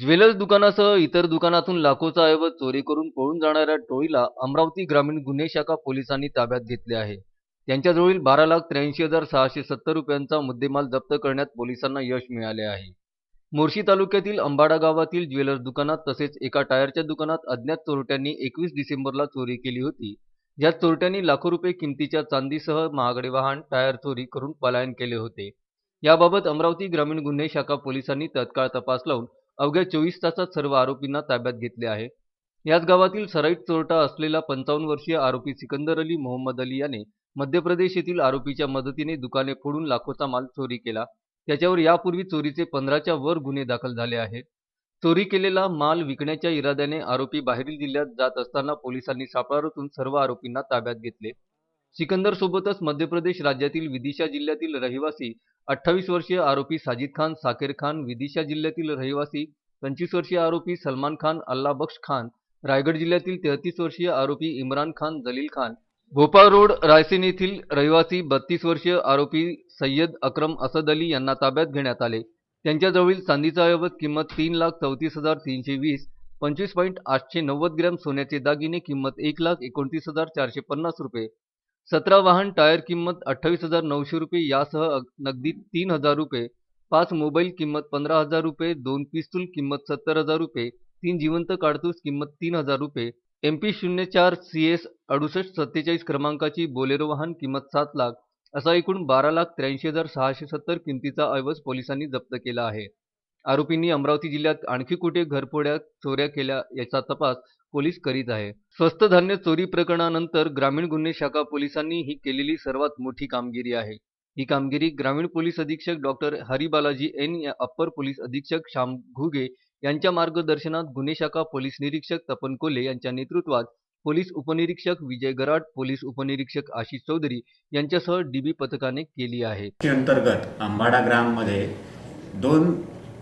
Jewellers दुकानासह इतर दुकानातून लाखोचा ऐवज चोरी करून पळून जाणाऱ्या टोळीला अमरावती ग्रामीण गुन्हे शाखा पोलिसांनी ताब्यात घेतले आहे. त्यांच्याजवळील बारा लाख त्र्याऐंशी हजार सहाशे सत्तर रुपयांचा मुद्देमाल जप्त करण्यात पोलिसांना यश मिळाले आहे. मोर्शी तालुक्यातील अंबाडा गावातील ज्वेलर्स दुकानात तसेच एका टायरच्या दुकानात अज्ञात चोरट्यांनी एकवीस डिसेंबरला चोरी केली होती. यात चोरट्यांनी लाखो रुपये किमतीच्या चांदीसह महागडे वाहन टायर चोरी करून पलायन केले होते. याबाबत अमरावती ग्रामीण गुन्हे शाखा पोलिसांनी तत्काळ तपास लावून अवघ्या चोवीस तासात सर्व आरोपींना ताब्यात घेतले आहे. याच गावातील सराईट चोरटा असलेला पंचावन्न वर्षीय आरोपी सिकंदर अली मोहम्मद अली याने मध्य प्रदेश येथील आरोपीच्या मदतीने दुकाने फोडून लाखोचा माल चोरी केला. त्याच्यावर यापूर्वी चोरीचे पंधराच्या वर गुन्हे दाखल झाले आहेत. चोरी केलेला माल विकण्याच्या इराद्याने आरोपी बाहेरील जिल्ह्यात जात असताना पोलिसांनी सापळा रचून सर्व आरोपींना ताब्यात घेतले. सिकंदर सोबतच मध्य प्रदेश राज्यातील विदिशा जिल्ह्यातील रहिवासी अठ्ठावीस वर्षीय आरोपी साजिद खान साकेर खान विदिशा जिल्ह्यातील रहिवासी पंचवीस वर्षीय आरोपी सलमान खान अल्ला अल्लाबख्श खान रायगड जिल्ह्यातील तेहतीस वर्षीय आरोपी इम्रान खान जलील खान. भोपाळ रोड रायसेन येथील रहिवासी बत्तीस वर्षीय आरोपी सय्यद अक्रम असद अली यांना ताब्यात घेण्यात आले. त्यांच्याजवळील चांदीचा ऐवज किंमत तीन लाख चौतीस हजार तीनशे वीस पंचवीस पॉईंट आठशे नव्वद ग्रॅम सोन्याचे दागिने किंमत एक लाख एकोणतीस हजार चारशे पन्नास रुपये. सतरा वाहन टायर किंमत अठ्ठावीस हजार नऊशे रुपये यासह नगदी तीन हजार रुपये पाच मोबाईल किंमत पंधरा हजार रुपये दोन पिस्तूल किंमत सत्तर हजार रुपये तीन जिवंत काडतूस किंमत तीन हजार रुपये. एम पी शून्य चार सी एस अडुसष्ट सत्तेचाळीस क्रमांकाची बोलेरो वाहन किंमत सात लाख असा एकूण बारा लाख त्र्याऐंशी हजार सहाशे सत्तर किमतीचा ऐवज पोलिसांनी जप्त केला आहे. आरोपींनी अमरावती जिल्ह्यात आणखी कुठे घरफोड्या चोऱ्या केल्या याचा तपास पोलीस करीत आहे. स्वस्त धान्य चोरी प्रकरणानंतर ग्रामीण गुन्हे शाखा पोलिसांनी ही केलेली सर्वात मोठी कामगिरी आहे. ही कामगिरी ग्रामीण पोलीस अधीक्षक डॉक्टर हरिबालाजी एन या अप्पर पोलीस अधीक्षक श्याम घुगे यांच्या मार्गदर्शनात गुन्हे शाखा पोलीस निरीक्षक तपन कोल्हे यांच्या नेतृत्वात पोलीस उपनिरीक्षक विजय गराड पोलीस उपनिरीक्षक आशिष चौधरी यांच्यासह डीबी पथकाने केली आहे. अंतर्गत आंबाडा ग्राममध्ये दोन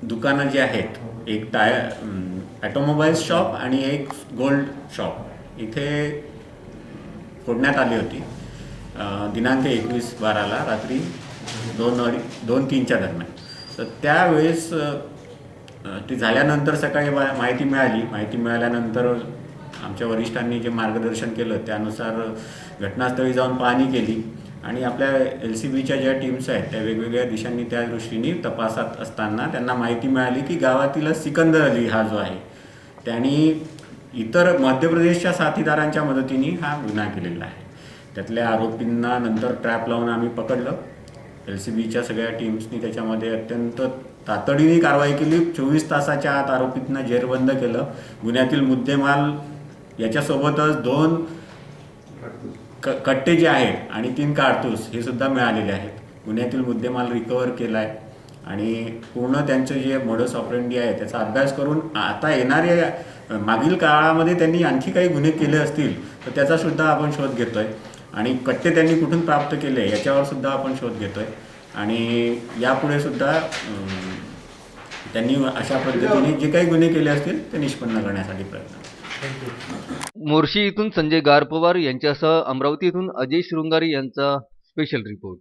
दुकानं जी आहेत एक टायर ॲटोमोबाईल्स शॉप आणि एक गोल्ड शॉप. इथे फोडण्यात आली होती. दिनांक एकवीस बाराला रात्री दोन अडी दोन तीनच्या दरम्यान. तर त्यावेळेस ती झाल्यानंतर सकाळी मा- माहिती मिळाली. माहिती मिळाल्यानंतर आमच्या वरिष्ठांनी जे मार्गदर्शन केलं त्यानुसार घटनास्थळी जाऊन पाहणी केली. आणि आपल्या एल सी बीच्या ज्या टीम्स आहेत त्या वेगवेगळ्या दिशांनी त्या दृष्टीने तपासात असताना त्यांना माहिती मिळाली की गावातीलच सिकंदर अली हा जो आहे त्यांनी इतर मध्य प्रदेशच्या साथीदारांच्या मदतीने हा गुन्हा केलेला आहे. त्यातल्या आरोपींना नंतर ट्रॅप लावून आम्ही पकडलं. एल सी बीच्या सगळ्या टीम्सनी त्याच्यामध्ये अत्यंत तातडीने कारवाई केली. चोवीस तासाच्या आत आरोपींना जेरबंद केलं. गुन्ह्यातील मुद्देमाल याच्यासोबतच दोन क कट्टे जे आहेत आणि तीन कारतूस हे सुद्धा मिळालेले आहेत. गुन्ह्यातील मुद्देमाल रिकवर केला आहे आणि पूर्ण त्यांचं जे मोडस ऑपरेंडी आहे त्याचा अभ्यास करून आता येणाऱ्या मागील काळामध्ये त्यांनी आणखी काही गुन्हे केले असतील तर त्याचा सुद्धा आपण शोध घेतोय. आणि कट्टे त्यांनी कुठून प्राप्त केले याच्यावर सुद्धा आपण शोध घेतोय. आणि यापुढे सुद्धा त्यांनी अशा पद्धतीने जे काही गुन्हे केले असतील ते निष्पन्न करण्यासाठी प्रयत्न मोर्शी इथून संजय गारपवार यांच्यासह अमरावती इथून अजय शृंगारी यांचा स्पेशल रिपोर्ट